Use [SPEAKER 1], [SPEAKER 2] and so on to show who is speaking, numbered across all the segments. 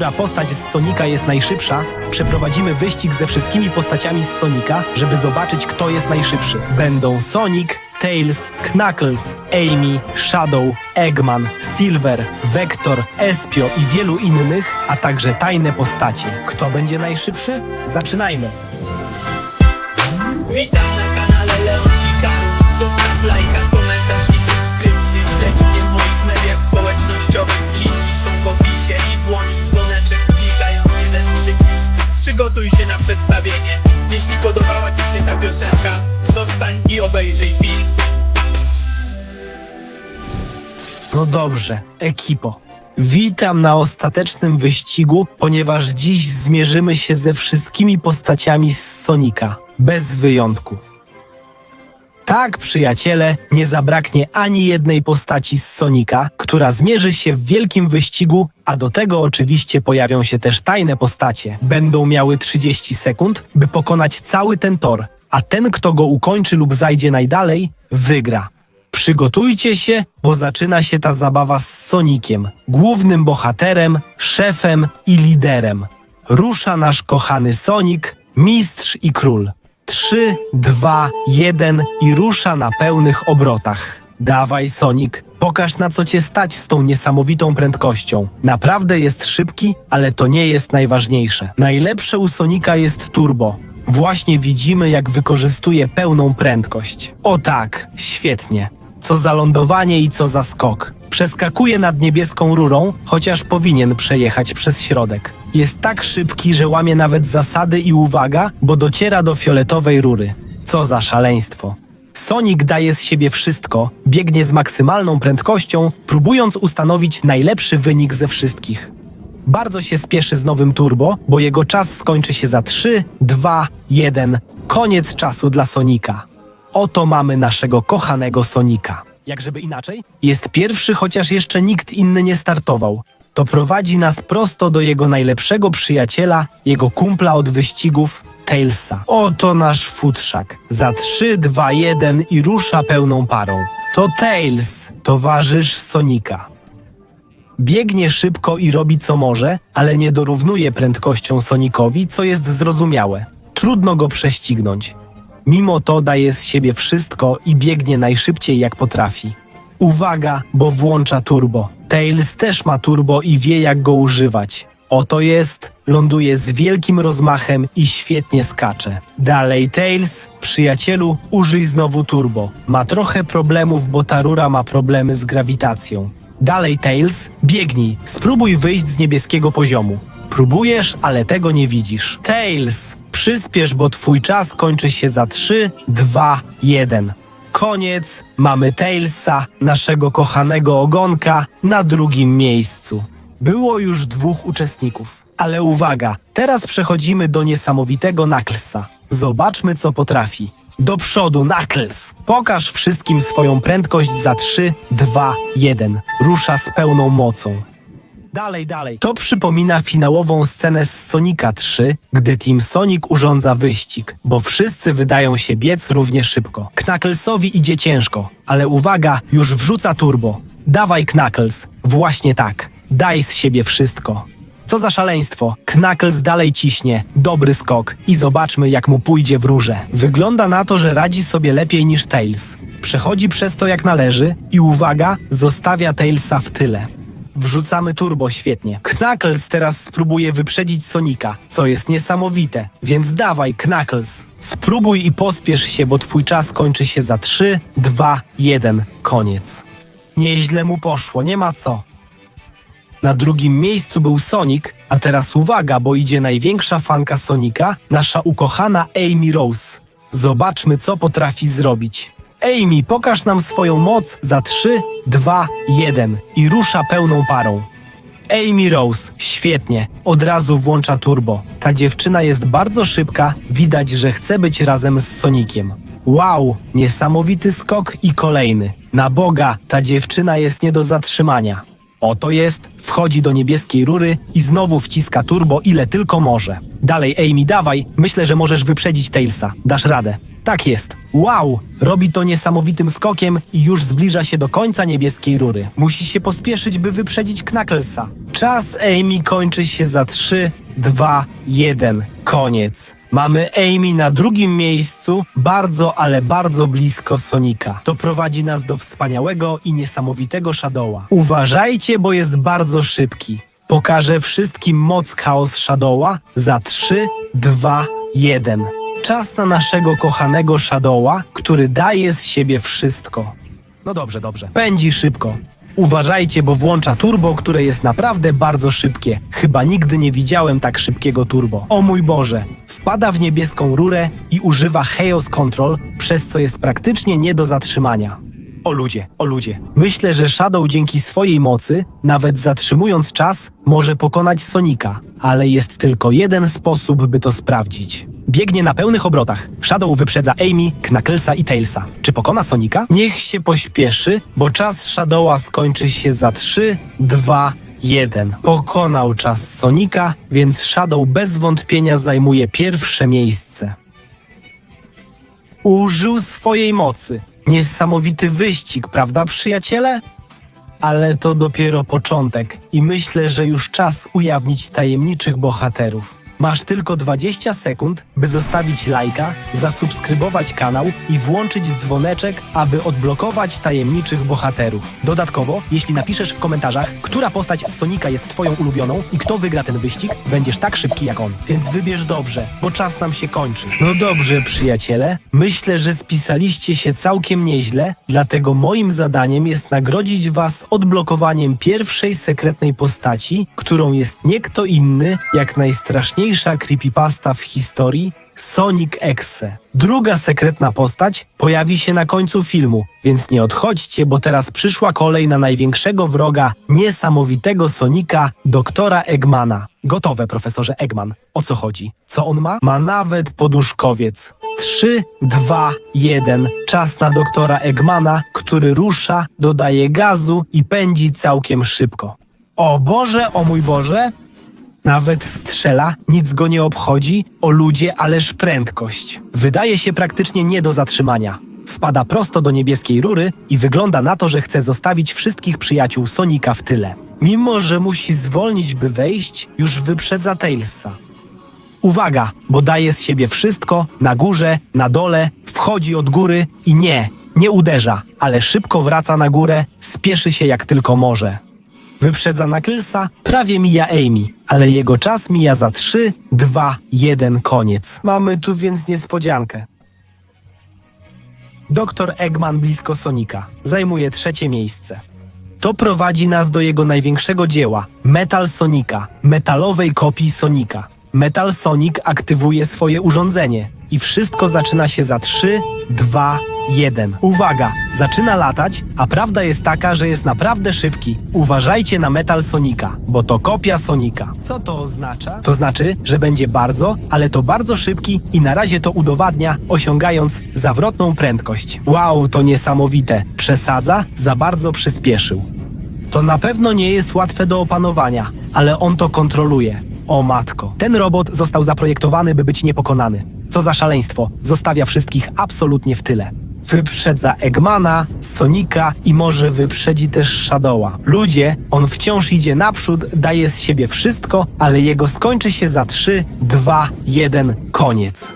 [SPEAKER 1] która postać z Sonika jest najszybsza, przeprowadzimy wyścig ze wszystkimi postaciami z Sonika, żeby zobaczyć, kto jest najszybszy. Będą Sonic, Tails, Knuckles, Amy, Shadow, Eggman, Silver, Vector, Espio i wielu innych, a także tajne postacie. Kto będzie najszybszy? Zaczynajmy!
[SPEAKER 2] Witam na kanale Zostaw lajka, komentarz i Śledź mnie Przygotuj się na przedstawienie Jeśli podobała Ci się ta piosenka Zostań i obejrzyj film
[SPEAKER 1] No dobrze, ekipo. Witam na ostatecznym wyścigu, ponieważ dziś zmierzymy się ze wszystkimi postaciami z Sonika, bez wyjątku. Tak, przyjaciele, nie zabraknie ani jednej postaci z Sonika, która zmierzy się w wielkim wyścigu, a do tego oczywiście pojawią się też tajne postacie. Będą miały 30 sekund, by pokonać cały ten tor, a ten, kto go ukończy lub zajdzie najdalej, wygra. Przygotujcie się, bo zaczyna się ta zabawa z Sonikiem, głównym bohaterem, szefem i liderem. Rusza nasz kochany Sonik, mistrz i król. 3, 2, 1 i rusza na pełnych obrotach. Dawaj, Sonik, pokaż na co cię stać z tą niesamowitą prędkością. Naprawdę jest szybki, ale to nie jest najważniejsze. Najlepsze u Sonika jest turbo. Właśnie widzimy, jak wykorzystuje pełną prędkość. O tak, świetnie. Co za lądowanie i co za skok. Przeskakuje nad niebieską rurą, chociaż powinien przejechać przez środek. Jest tak szybki, że łamie nawet zasady i uwaga, bo dociera do fioletowej rury. Co za szaleństwo. Sonic daje z siebie wszystko, biegnie z maksymalną prędkością, próbując ustanowić najlepszy wynik ze wszystkich. Bardzo się spieszy z nowym turbo, bo jego czas skończy się za 3, 2, 1. Koniec czasu dla Sonika. Oto mamy naszego kochanego Sonika. Jak żeby inaczej? Jest pierwszy, chociaż jeszcze nikt inny nie startował. To prowadzi nas prosto do jego najlepszego przyjaciela, jego kumpla od wyścigów, Tailsa. Oto nasz futrzak. Za 3, 2, 1 i rusza pełną parą. To Tails, towarzysz Sonika. Biegnie szybko i robi co może, ale nie dorównuje prędkością Sonikowi, co jest zrozumiałe. Trudno go prześcignąć. Mimo to daje z siebie wszystko i biegnie najszybciej jak potrafi. Uwaga, bo włącza turbo. Tails też ma turbo i wie jak go używać. Oto jest, ląduje z wielkim rozmachem i świetnie skacze. Dalej Tails, przyjacielu, użyj znowu turbo. Ma trochę problemów, bo ta rura ma problemy z grawitacją. Dalej Tails, biegnij, spróbuj wyjść z niebieskiego poziomu. Próbujesz, ale tego nie widzisz. Tails, przyspiesz, bo twój czas kończy się za 3, 2, 1. Koniec, mamy Tailsa, naszego kochanego ogonka, na drugim miejscu. Było już dwóch uczestników. Ale uwaga, teraz przechodzimy do niesamowitego Knucklesa. Zobaczmy, co potrafi. Do przodu, Knuckles! Pokaż wszystkim swoją prędkość za 3, 2, 1. Rusza z pełną mocą. Dalej, dalej. To przypomina finałową scenę z Sonika 3, gdy Team Sonic urządza wyścig, bo wszyscy wydają się biec równie szybko. Knucklesowi idzie ciężko, ale uwaga, już wrzuca turbo. Dawaj Knuckles, właśnie tak. Daj z siebie wszystko. Co za szaleństwo. Knuckles dalej ciśnie, dobry skok i zobaczmy jak mu pójdzie w rurze. Wygląda na to, że radzi sobie lepiej niż Tails. Przechodzi przez to jak należy i uwaga, zostawia Tailsa w tyle. Wrzucamy turbo świetnie. Knuckles teraz spróbuje wyprzedzić Sonika, co jest niesamowite. Więc dawaj, Knuckles. Spróbuj i pospiesz się, bo twój czas kończy się za 3, 2, 1. Koniec. Nieźle mu poszło, nie ma co. Na drugim miejscu był Sonic, a teraz uwaga, bo idzie największa fanka Sonika, nasza ukochana Amy Rose. Zobaczmy, co potrafi zrobić. Amy, pokaż nam swoją moc za 3, 2, 1 i rusza pełną parą. Amy Rose, świetnie, od razu włącza turbo. Ta dziewczyna jest bardzo szybka, widać, że chce być razem z Sonikiem. Wow, niesamowity skok i kolejny. Na Boga, ta dziewczyna jest nie do zatrzymania. Oto jest, wchodzi do niebieskiej rury i znowu wciska turbo ile tylko może. Dalej, Amy, dawaj, myślę, że możesz wyprzedzić Tailsa. Dasz radę. Tak jest. Wow, robi to niesamowitym skokiem i już zbliża się do końca niebieskiej rury. Musi się pospieszyć, by wyprzedzić Knucklesa. Czas Amy kończy się za 3, 2, 1. Koniec. Mamy Amy na drugim miejscu, bardzo, ale bardzo blisko Sonika. To prowadzi nas do wspaniałego i niesamowitego Shadowa. Uważajcie, bo jest bardzo szybki. Pokażę wszystkim moc Chaos Shadowa za 3, 2, 1. Czas na naszego kochanego Shadowa, który daje z siebie wszystko. No dobrze, dobrze. Pędzi szybko. Uważajcie, bo włącza turbo, które jest naprawdę bardzo szybkie. Chyba nigdy nie widziałem tak szybkiego turbo. O mój Boże! Wpada w niebieską rurę i używa Chaos Control, przez co jest praktycznie nie do zatrzymania. O ludzie, o ludzie. Myślę, że Shadow dzięki swojej mocy, nawet zatrzymując czas, może pokonać Sonika, ale jest tylko jeden sposób, by to sprawdzić. Biegnie na pełnych obrotach. Shadow wyprzedza Amy, Knucklesa i Tailsa. Czy pokona Sonika? Niech się pośpieszy, bo czas Shadowa skończy się za 3, 2, 1. Pokonał czas Sonika, więc Shadow bez wątpienia zajmuje pierwsze miejsce. Użył swojej mocy. Niesamowity wyścig, prawda, przyjaciele? Ale to dopiero początek i myślę, że już czas ujawnić tajemniczych bohaterów. Masz tylko 20 sekund, by zostawić lajka, zasubskrybować kanał i włączyć dzwoneczek, aby odblokować tajemniczych bohaterów. Dodatkowo, jeśli napiszesz w komentarzach, która postać z Sonika jest twoją ulubioną i kto wygra ten wyścig, będziesz tak szybki jak on. Więc wybierz dobrze, bo czas nam się kończy. No dobrze, przyjaciele. Myślę, że spisaliście się całkiem nieźle, dlatego moim zadaniem jest nagrodzić was odblokowaniem pierwszej sekretnej postaci, którą jest nie kto inny, jak najstraszniejsza creepypasta w historii Sonic Exe. Druga sekretna postać pojawi się na końcu filmu, więc nie odchodźcie, bo teraz przyszła kolej na największego wroga niesamowitego Sonika, doktora Eggmana. Gotowe, profesorze Eggman. O co chodzi? Co on ma? Ma nawet poduszkowiec. 3, 2, 1. Czas na doktora Eggmana, który rusza, dodaje gazu i pędzi całkiem szybko. O Boże, o mój Boże, nawet strzela, nic go nie obchodzi, o ludzie, ależ prędkość. Wydaje się praktycznie nie do zatrzymania. Wpada prosto do niebieskiej rury i wygląda na to, że chce zostawić wszystkich przyjaciół Sonika w tyle. Mimo, że musi zwolnić, by wejść, już wyprzedza Tailsa. Uwaga, bo daje z siebie wszystko, na górze, na dole, wchodzi od góry i nie, nie uderza, ale szybko wraca na górę, spieszy się jak tylko może. Wyprzedza Knucklesa, prawie mija Amy, ale jego czas mija za 3, 2, 1, koniec. Mamy tu więc niespodziankę. Doktor Eggman blisko Sonika zajmuje trzecie miejsce. To prowadzi nas do jego największego dzieła Metal Sonika, metalowej kopii Sonika. Metal Sonic aktywuje swoje urządzenie i wszystko zaczyna się za 3, 2, 1. Uwaga, zaczyna latać, a prawda jest taka, że jest naprawdę szybki. Uważajcie na Metal Sonika, bo to kopia Sonika. Co to oznacza? To znaczy, że będzie bardzo, ale to bardzo szybki i na razie to udowadnia, osiągając zawrotną prędkość. Wow, to niesamowite. Przesadza, za bardzo przyspieszył. To na pewno nie jest łatwe do opanowania, ale on to kontroluje. O matko, ten robot został zaprojektowany, by być niepokonany. Co za szaleństwo, zostawia wszystkich absolutnie w tyle. Wyprzedza Eggmana, Sonika i może wyprzedzi też Shadowa. Ludzie, on wciąż idzie naprzód, daje z siebie wszystko, ale jego skończy się za 3, 2, 1, koniec.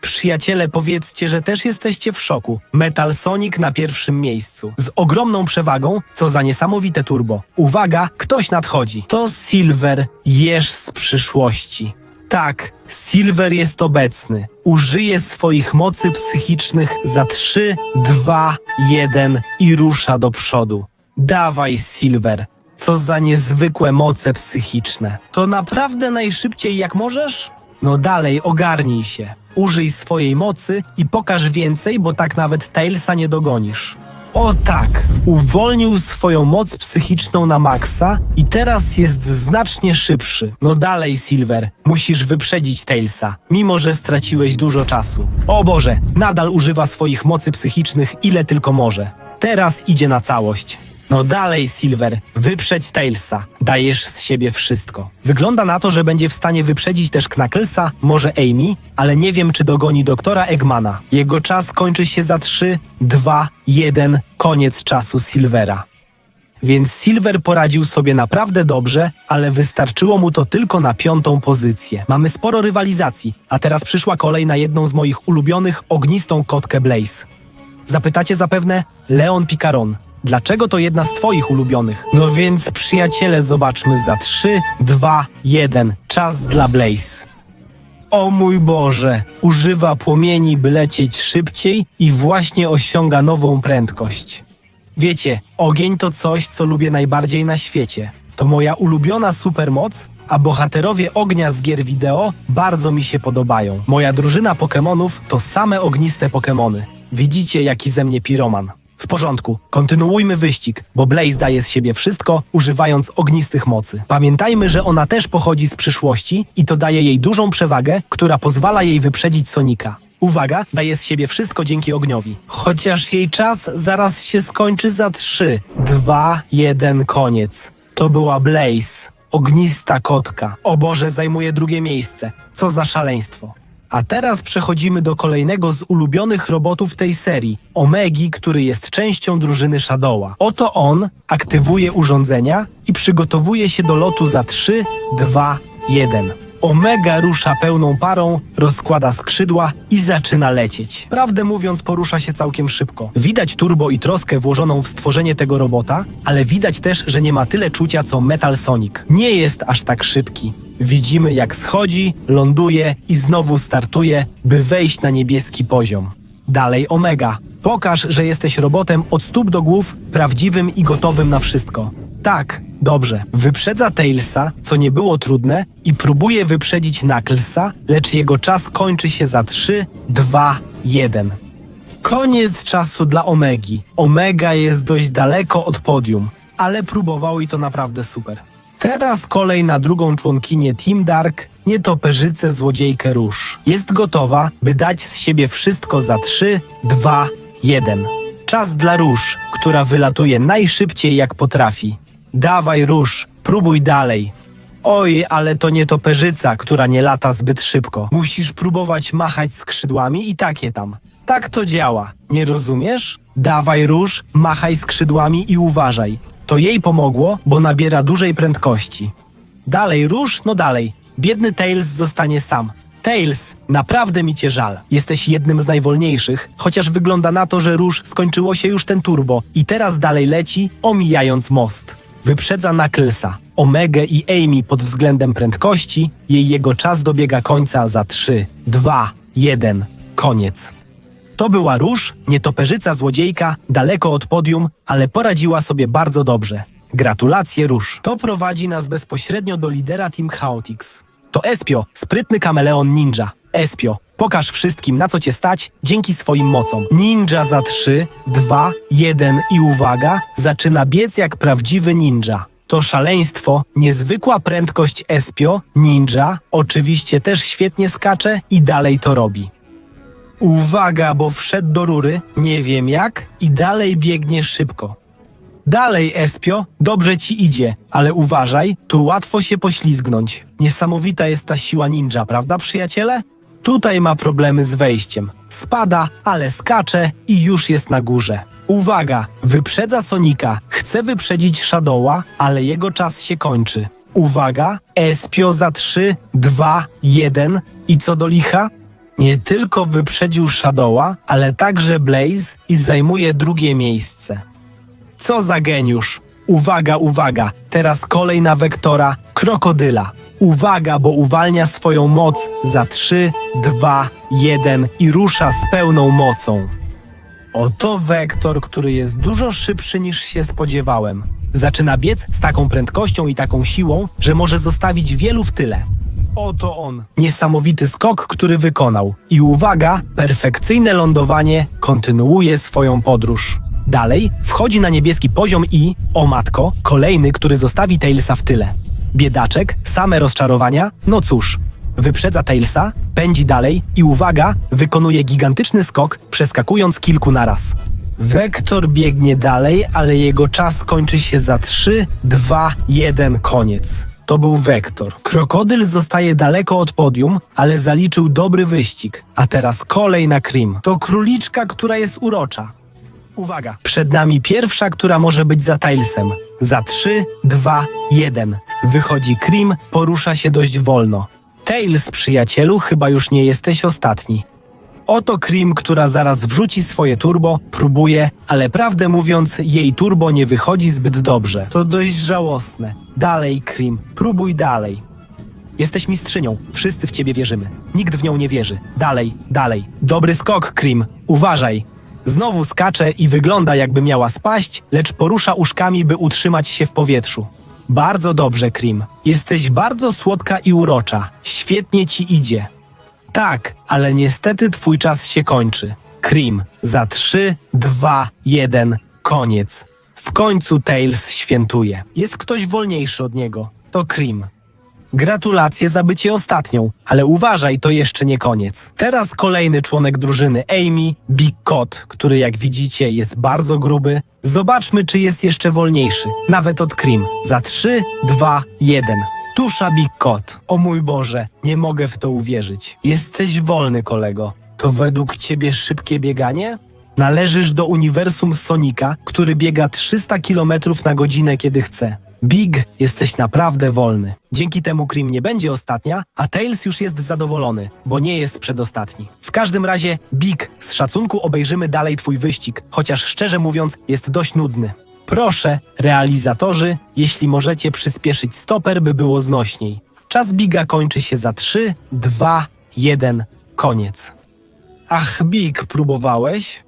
[SPEAKER 1] Przyjaciele, powiedzcie, że też jesteście w szoku. Metal Sonic na pierwszym miejscu. Z ogromną przewagą, co za niesamowite turbo. Uwaga, ktoś nadchodzi. To Silver, jeż z przyszłości. Tak, Silver jest obecny. Użyje swoich mocy psychicznych za 3, 2, 1 i rusza do przodu. Dawaj, Silver. Co za niezwykłe moce psychiczne. To naprawdę najszybciej jak możesz? No dalej, ogarnij się. Użyj swojej mocy i pokaż więcej, bo tak nawet Tailsa nie dogonisz. O tak! Uwolnił swoją moc psychiczną na maksa i teraz jest znacznie szybszy. No dalej, Silver, musisz wyprzedzić Tailsa, mimo że straciłeś dużo czasu. O Boże, nadal używa swoich mocy psychicznych ile tylko może. Teraz idzie na całość. No dalej, Silver, wyprzedź Tailsa. Dajesz z siebie wszystko. Wygląda na to, że będzie w stanie wyprzedzić też Knucklesa, może Amy, ale nie wiem, czy dogoni doktora Eggmana. Jego czas kończy się za 3, 2, 1, koniec czasu Silvera. Więc Silver poradził sobie naprawdę dobrze, ale wystarczyło mu to tylko na piątą pozycję. Mamy sporo rywalizacji, a teraz przyszła kolej na jedną z moich ulubionych ognistą kotkę Blaze. Zapytacie zapewne Leon Picaron. Dlaczego to jedna z twoich ulubionych? No więc przyjaciele, zobaczmy za 3, 2, 1. Czas dla Blaze. O mój Boże! Używa płomieni, by lecieć szybciej i właśnie osiąga nową prędkość. Wiecie, ogień to coś, co lubię najbardziej na świecie. To moja ulubiona supermoc, a bohaterowie ognia z gier wideo bardzo mi się podobają. Moja drużyna Pokemonów to same ogniste Pokemony. Widzicie, jaki ze mnie piroman. W porządku, kontynuujmy wyścig, bo Blaze daje z siebie wszystko, używając ognistych mocy. Pamiętajmy, że ona też pochodzi z przyszłości i to daje jej dużą przewagę, która pozwala jej wyprzedzić Sonika. Uwaga, daje z siebie wszystko dzięki ogniowi. Chociaż jej czas zaraz się skończy za 3, 2, 1, koniec. To była Blaze, ognista kotka. O Boże, zajmuje drugie miejsce. Co za szaleństwo. A teraz przechodzimy do kolejnego z ulubionych robotów tej serii, Omegi, który jest częścią drużyny Shadowa. Oto on aktywuje urządzenia i przygotowuje się do lotu za 3, 2, 1. Omega rusza pełną parą, rozkłada skrzydła i zaczyna lecieć. Prawdę mówiąc, porusza się całkiem szybko. Widać turbo i troskę włożoną w stworzenie tego robota, ale widać też, że nie ma tyle czucia co Metal Sonic. Nie jest aż tak szybki. Widzimy jak schodzi, ląduje i znowu startuje, by wejść na niebieski poziom. Dalej Omega. Pokaż, że jesteś robotem od stóp do głów, prawdziwym i gotowym na wszystko. Tak, dobrze. Wyprzedza Tailsa, co nie było trudne, i próbuje wyprzedzić Knucklesa, lecz jego czas kończy się za 3, 2, 1. Koniec czasu dla Omegi. Omega jest dość daleko od podium, ale próbował i to naprawdę super. Teraz kolej na drugą członkinię Team Dark, nietoperzycę złodziejkę róż. Jest gotowa, by dać z siebie wszystko za 3, 2, 1. Czas dla róż, która wylatuje najszybciej jak potrafi. Dawaj róż, próbuj dalej. Oj, ale to nietoperzyca, która nie lata zbyt szybko. Musisz próbować machać skrzydłami i takie tam. Tak to działa. Nie rozumiesz? Dawaj róż, machaj skrzydłami i uważaj. To jej pomogło, bo nabiera dużej prędkości. Dalej róż, no dalej. Biedny Tails zostanie sam. Tails, naprawdę mi cię żal. Jesteś jednym z najwolniejszych, chociaż wygląda na to, że róż skończyło się już ten turbo i teraz dalej leci, omijając most. Wyprzedza Knucklesa, Omegę i Amy pod względem prędkości, jej jego czas dobiega końca za 3, 2, 1, koniec. To była Róż, nietoperzyca złodziejka, daleko od podium, ale poradziła sobie bardzo dobrze. Gratulacje Róż. To prowadzi nas bezpośrednio do lidera Team Chaotix. To Espio, sprytny kameleon ninja. Espio, pokaż wszystkim na co cię stać dzięki swoim mocom. Ninja za 3, 2, 1 i uwaga, zaczyna biec jak prawdziwy ninja. To szaleństwo, niezwykła prędkość Espio, ninja, oczywiście też świetnie skacze i dalej to robi. Uwaga, bo wszedł do rury, nie wiem jak, i dalej biegnie szybko. Dalej, Espio, dobrze ci idzie, ale uważaj, tu łatwo się poślizgnąć. Niesamowita jest ta siła ninja, prawda, przyjaciele? Tutaj ma problemy z wejściem. Spada, ale skacze i już jest na górze. Uwaga, wyprzedza Sonika, chce wyprzedzić Shadowa, ale jego czas się kończy. Uwaga, Espio za 3, 2, 1 i co do licha? Nie tylko wyprzedził Shadowa, ale także Blaze i zajmuje drugie miejsce. Co za geniusz! Uwaga, uwaga! Teraz kolej na wektora krokodyla. Uwaga, bo uwalnia swoją moc za 3, 2, 1 i rusza z pełną mocą. Oto wektor, który jest dużo szybszy niż się spodziewałem. Zaczyna biec z taką prędkością i taką siłą, że może zostawić wielu w tyle. Oto on. Niesamowity skok, który wykonał. I uwaga, perfekcyjne lądowanie kontynuuje swoją podróż. Dalej wchodzi na niebieski poziom i, o matko, kolejny, który zostawi Tailsa w tyle. Biedaczek, same rozczarowania, no cóż. Wyprzedza Tailsa, pędzi dalej i uwaga, wykonuje gigantyczny skok, przeskakując kilku naraz. Wektor biegnie dalej, ale jego czas kończy się za 3, 2, 1, koniec. To był Wektor. Krokodyl zostaje daleko od podium, ale zaliczył dobry wyścig. A teraz kolej na Krim. To króliczka, która jest urocza. Uwaga, przed nami pierwsza, która może być za Tailsem. Za 3, 2, 1. Wychodzi Krim, porusza się dość wolno. Tails, przyjacielu, chyba już nie jesteś ostatni. Oto Krim, która zaraz wrzuci swoje turbo, próbuje, ale prawdę mówiąc, jej turbo nie wychodzi zbyt dobrze. To dość żałosne. Dalej, Krim, próbuj dalej. Jesteś mistrzynią, wszyscy w ciebie wierzymy. Nikt w nią nie wierzy. Dalej, dalej. Dobry skok, Krim, uważaj. Znowu skacze i wygląda jakby miała spaść, lecz porusza uszkami, by utrzymać się w powietrzu. Bardzo dobrze, Krim. Jesteś bardzo słodka i urocza. Świetnie ci idzie. Tak, ale niestety twój czas się kończy. Krim, za 3, 2, 1, koniec. W końcu Tails świętuje. Jest ktoś wolniejszy od niego. To Krim. Gratulacje za bycie ostatnią, ale uważaj, to jeszcze nie koniec. Teraz kolejny członek drużyny, Amy, Big Kot, który jak widzicie jest bardzo gruby. Zobaczmy, czy jest jeszcze wolniejszy, nawet od Krim. Za 3, 2, 1. Tusza Big Kot. O mój Boże, nie mogę w to uwierzyć. Jesteś wolny, kolego. To według ciebie szybkie bieganie? Należysz do uniwersum Sonika, który biega 300 km na godzinę, kiedy chce. Big, jesteś naprawdę wolny. Dzięki temu Krim nie będzie ostatnia, a Tails już jest zadowolony, bo nie jest przedostatni. W każdym razie, Big, z szacunku obejrzymy dalej twój wyścig, chociaż szczerze mówiąc jest dość nudny. Proszę, realizatorzy, jeśli możecie przyspieszyć stoper, by było znośniej. Czas Biga kończy się za 3, 2, 1, koniec. Ach, Big, próbowałeś?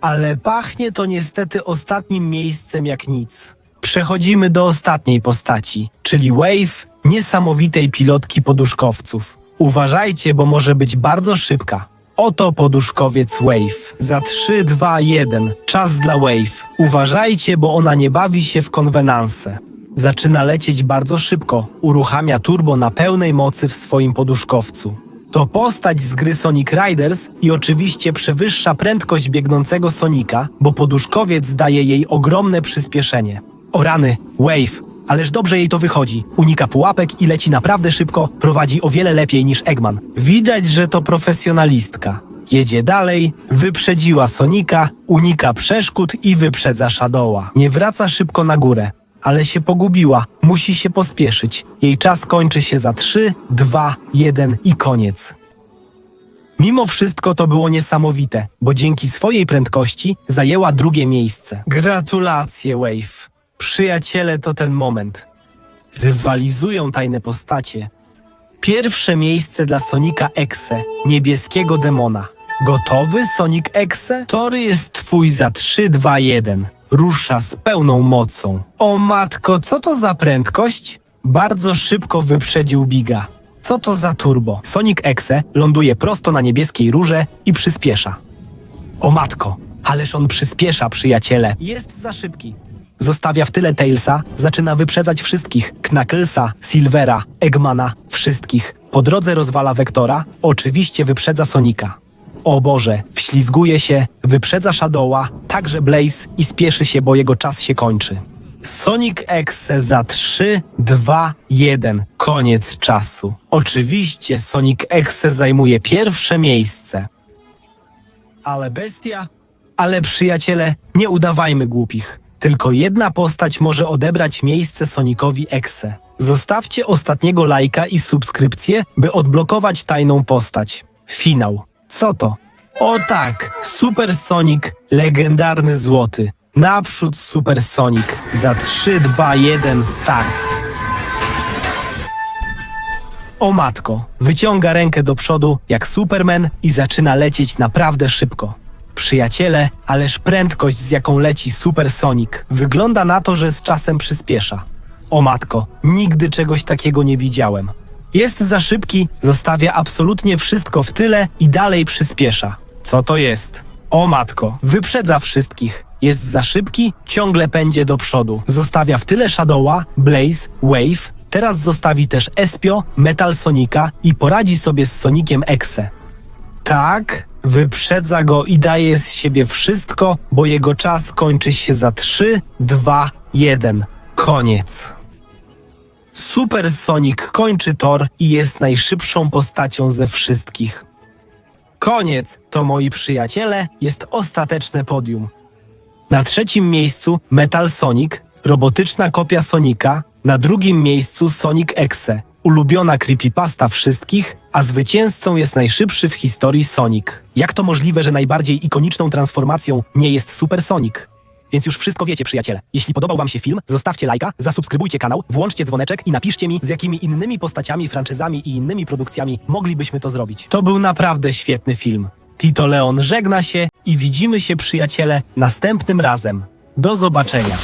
[SPEAKER 1] Ale pachnie to niestety ostatnim miejscem jak nic. Przechodzimy do ostatniej postaci, czyli Wave, niesamowitej pilotki poduszkowców. Uważajcie, bo może być bardzo szybka. Oto poduszkowiec Wave. Za 3, 2, 1. Czas dla Wave. Uważajcie, bo ona nie bawi się w konwenanse. Zaczyna lecieć bardzo szybko. Uruchamia turbo na pełnej mocy w swoim poduszkowcu. To postać z gry Sonic Riders i oczywiście przewyższa prędkość biegnącego Sonika, bo poduszkowiec daje jej ogromne przyspieszenie. O rany, Wave, ależ dobrze jej to wychodzi. Unika pułapek i leci naprawdę szybko, prowadzi o wiele lepiej niż Eggman. Widać, że to profesjonalistka. Jedzie dalej, wyprzedziła Sonika, unika przeszkód i wyprzedza Shadowa. Nie wraca szybko na górę, ale się pogubiła. Musi się pospieszyć. Jej czas kończy się za 3, 2, 1 i koniec. Mimo wszystko to było niesamowite, bo dzięki swojej prędkości zajęła drugie miejsce. Gratulacje, Wave. Przyjaciele, to ten moment. Rywalizują tajne postacie. Pierwsze miejsce dla Sonika Exe, niebieskiego demona. Gotowy, Sonic Exe? Tory jest twój za 3, 2, 1. Rusza z pełną mocą. O matko, co to za prędkość? Bardzo szybko wyprzedził Biga. Co to za turbo? Sonic Exe ląduje prosto na niebieskiej rurze i przyspiesza. O matko, ależ on przyspiesza, przyjaciele. Jest za szybki. Zostawia w tyle Tailsa, zaczyna wyprzedzać wszystkich. Knucklesa, Silvera, Eggmana, wszystkich. Po drodze rozwala Vektora, oczywiście wyprzedza Sonika. O Boże, wślizguje się, wyprzedza Shadowa, także Blaze i spieszy się, bo jego czas się kończy. Sonic Exe za 3, 2, 1. Koniec czasu. Oczywiście Sonic Exe zajmuje pierwsze miejsce. Ale bestia? Ale przyjaciele, nie udawajmy głupich. Tylko jedna postać może odebrać miejsce Sonicowi Exe. Zostawcie ostatniego lajka i subskrypcję, by odblokować tajną postać. Finał. Co to? O tak! Super Sonic, legendarny złoty. Naprzód Super Sonic. Za 3, 2, 1, start. O matko, wyciąga rękę do przodu jak Superman i zaczyna lecieć naprawdę szybko. Przyjaciele, ależ prędkość z jaką leci Super Sonic wygląda na to, że z czasem przyspiesza. O matko, nigdy czegoś takiego nie widziałem. Jest za szybki, zostawia absolutnie wszystko w tyle i dalej przyspiesza. Co to jest? O matko, wyprzedza wszystkich. Jest za szybki, ciągle pędzie do przodu. Zostawia w tyle Shadowa, Blaze, Wave, teraz zostawi też Espio, Metal Sonika i poradzi sobie z Sonikiem Exe. Tak, wyprzedza go i daje z siebie wszystko, bo jego czas kończy się za 3, 2, 1. Koniec. Super Sonic kończy tor i jest najszybszą postacią ze wszystkich. Koniec, to moi przyjaciele, jest ostateczne podium. Na trzecim miejscu Metal Sonic, robotyczna kopia Sonika. Na drugim miejscu Sonic Exe, ulubiona creepypasta wszystkich, a zwycięzcą jest najszybszy w historii Sonic. Jak to możliwe, że najbardziej ikoniczną transformacją nie jest Super Sonic? Więc już wszystko wiecie, przyjaciele. Jeśli podobał wam się film, zostawcie lajka, zasubskrybujcie kanał, włączcie dzwoneczek i napiszcie mi, z jakimi innymi postaciami, franczyzami i innymi produkcjami moglibyśmy to zrobić. To był naprawdę świetny film. Tito Leon żegna się i widzimy się, przyjaciele, następnym razem. Do zobaczenia.